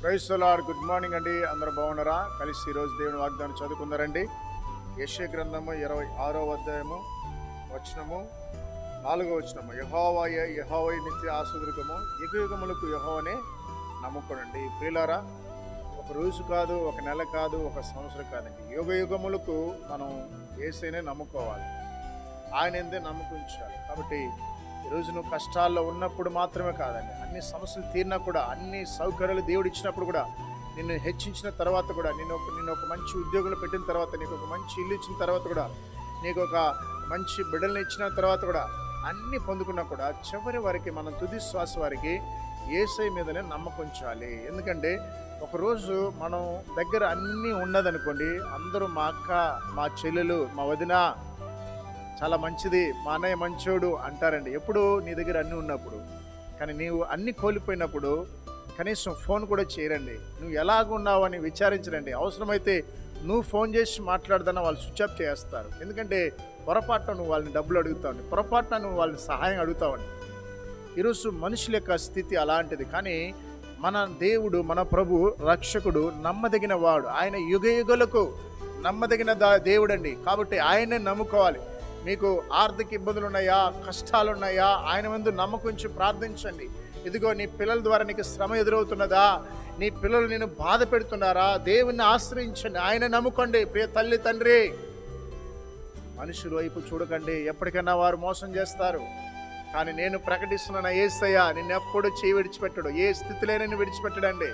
క్రైస్తలాడ్ good morning అండి. అందరూ బాగున్నారా? కలిసి ఈరోజు దేవుని వాగ్దానం చదువుకున్నారండి యశ్య గ్రంథము ఇరవై ఆరో అధ్యాయము వచనము నాలుగో వచనము. యహోవాయ యహోవయ నిత్య ఆసుదృకము యుగ యుగములకు యహోవనే నమ్ముకోనండి. ప్రియులారా ఒక రోజు కాదు ఒక నెల కాదు ఒక సంవత్సరం కాదండి. యుగ యుగములకు మనం ఏసైనే నమ్ముకోవాలి. ఆయన ఎందే నమ్ముకుంచాలి కాబట్టి ఈరోజు నువ్వు కష్టాల్లో ఉన్నప్పుడు మాత్రమే కాదండి. అన్ని సమస్యలు తీరినా కూడా అన్ని సౌకర్యాలు దేవుడు ఇచ్చినప్పుడు కూడా నిన్ను హెచ్చించిన తర్వాత కూడా నేను ఒక నేను ఒక మంచి ఉద్యోగంలో పెట్టిన తర్వాత నీకు ఒక మంచి ఇల్లు ఇచ్చిన తర్వాత కూడా నీకు ఒక మంచి బిడ్డల్ని ఇచ్చిన తర్వాత కూడా అన్ని పొందుకున్నా కూడా చివరి వరకు మనం తుది శ్వాస వారికి ఏసై మీదనే నమ్మకం ఉంచాలి. ఎందుకంటే ఒకరోజు మనం దగ్గర అన్నీ ఉన్నదనుకోండి అందరూ మా అక్క మా చెల్లెలు మా వదిన చాలా మంచిది మా అన్నయ్య మంచోడు అంటారండి. ఎప్పుడు నీ దగ్గర అన్నీ ఉన్నప్పుడు. కానీ నీవు అన్ని కోల్పోయినప్పుడు కనీసం ఫోన్ కూడా చేయరండి. నువ్వు ఎలాగున్నావు అని విచారించరండి. అవసరమైతే నువ్వు ఫోన్ చేసి మాట్లాడదన్న వాళ్ళు స్విచ్ ఆఫ్ చేస్తారు. ఎందుకంటే పొరపాటున నువ్వు వాళ్ళని డబ్బులు అడుగుతావు పొరపాటున నువ్వు వాళ్ళని సహాయం అడుగుతావని ఈరోజు మనుషుల యొక్క స్థితి అలాంటిది. కానీ మన దేవుడు మన ప్రభు రక్షకుడు నమ్మదగిన వాడు. ఆయన యుగ యుగలకు నమ్మదగిన దా దేవుడండి. కాబట్టి ఆయనే నమ్ముకోవాలి. మీకు ఆర్థిక ఇబ్బందులు ఉన్నాయా కష్టాలు ఉన్నాయా ఆయన ముందు నమ్మకుంచి ప్రార్థించండి. ఇదిగో నీ పిల్లల ద్వారా నీకు శ్రమ ఎదురవుతున్నదా? నీ పిల్లలు నేను బాధ పెడుతున్నారా? దేవుణ్ణి ఆశ్రయించండి. ఆయన నమ్ముకోండి. ప్రియ తల్లి తండ్రి. మనుషుల వైపు చూడకండి. ఎప్పటికైనా వారు మోసం చేస్తారు. కానీ నేను ప్రకటిస్తున్న ఏసయ్యా నిన్ను ఎప్పుడు చేయి విడిచిపెట్టడు. ఏ స్థితిలో నిన్ను విడిచిపెట్టడండి.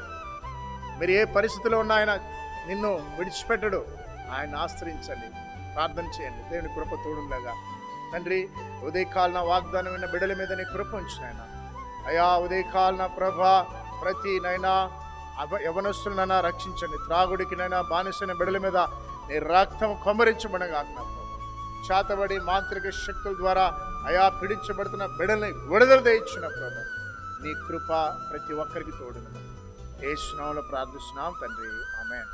మీరు ఏ పరిస్థితిలో ఉన్నా ఆయన నిన్ను విడిచిపెట్టడు. ఆయన ఆశ్రయించండి. ప్రార్థన చేయండి. దేవుని కృప తోడుండగా. తండ్రి ఉదయకాలన వాగ్దానం విన్న బిడ్డల మీద నీ కృప ఉంచినాయన అయా ఉదయకాలన ప్రభ ప్రతి నైనా యవనస్తులనైనా రక్షించండి. త్రాగుడికి నైనా బానిసైన బిడ్డల మీద నీ రక్తం కొమ్మరించబడగా చేతబడి మాంత్రిక శక్తుల ద్వారా అయా పీడించబడుతున్న బిడల్ని విడుదల తెచ్చిన ప్రభు. నీ కృప ప్రతి ఒక్కరికి తోడును ఏ స్నామంలో ప్రార్థిస్తున్నాం తండ్రి. ఆమె